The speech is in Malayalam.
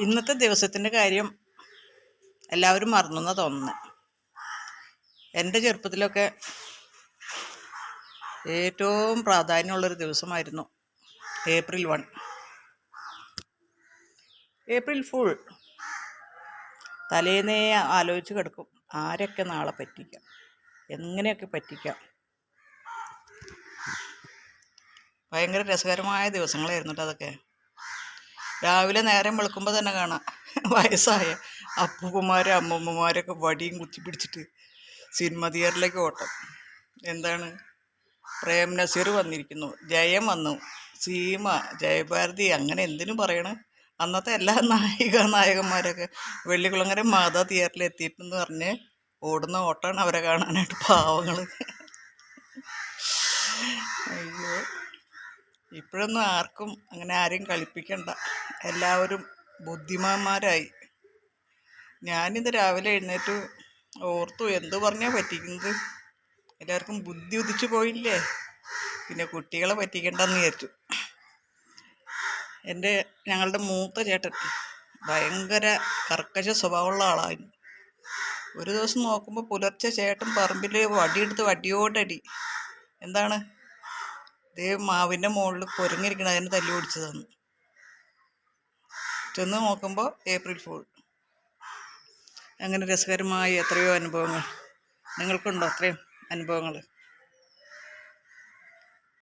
ഇന്നത്തെ ദിവസത്തിന്റെ കാര്യം എല്ലാവരും മറന്നെന്ന് തോന്നുന്നത് എന്റെ ചെറുപ്പത്തിലൊക്കെ ഏറ്റവും പ്രാധാന്യമുള്ളൊരു ദിവസമായിരുന്നു ഏപ്രിൽ വൺ. April fool. തലേന്നേ ആലോചിച്ച് കിടക്കും ആരൊക്കെ നാളെ പറ്റിക്കാം എങ്ങനെയൊക്കെ പറ്റിക്കാം. ഭയങ്കര രസകരമായ ദിവസങ്ങളായിരുന്നു കേട്ടോ അതൊക്കെ. രാവിലെ നേരം വെളുക്കുമ്പോൾ തന്നെ കാണാം. വയസ്സായ അപ്പൂപ്പന്മാരും അമ്മൂമ്മമാരൊക്കെ വടിയും കുത്തി പിടിച്ചിട്ട് സിനിമ തിയേറ്ററിലേക്ക് ഓട്ടം. എന്താണ്? പ്രേം നസീർ വന്നിരിക്കുന്നു. ജയം വന്നു. സീമ ജയഭാരതി അങ്ങനെ എന്തിനും പറയണേ? അന്നത്തെ എല്ലാ നായിക നായകന്മാരൊക്കെ വെള്ളിക്കുളങ്ങര മാതാ തിയേറ്ററിൽ എത്തിയിട്ടെന്ന് പറഞ്ഞ് ഓടുന്ന ഓട്ടമാണ് അവരെ കാണാനായിട്ട് പാവങ്ങൾ അയ്യോ. ഇപ്പോഴൊന്നും ആർക്കും അങ്ങനെ ആരെയും കളിപ്പിക്കണ്ട. എല്ലാവരും ബുദ്ധിമാന്മാരായി. ഞാനിന്ന് രാവിലെ എഴുന്നേറ്റ്. ഓർത്തു എന്തു പറഞ്ഞാൽ പറ്റിക്കുന്നത്? എല്ലാവർക്കും ബുദ്ധി ഉദിച്ചു പോയില്ലേ? പിന്നെ കുട്ടികളെ പറ്റിക്കണ്ടെന്ന് വിചാരിച്ചു. എന്റെ ഞങ്ങളുടെ മൂത്ത ചേട്ടൻ ഭയങ്കര കർക്കശ സ്വഭാവമുള്ള ആളായിരുന്നു. ഒരു ദിവസം നോക്കുമ്പോൾ പുലർച്ചെ ചേട്ടൻ പറമ്പിൽ വടിയെടുത്ത് വടിയോടടി. എന്താണ്? ദേ മാവിന്റെ മുകളിൽ കുരങ്ങിരിക്കണം അതിന് തല്ലി ഓടിച്ചതാണ്. ചെന്ന് നോക്കുമ്പോൾ ഏപ്രിൽ ഫൂൾ. അങ്ങനെ രസകരമായ എത്രയോ അനുഭവങ്ങൾ. നിങ്ങൾക്കുണ്ടോ അത്രയും അനുഭവങ്ങൾ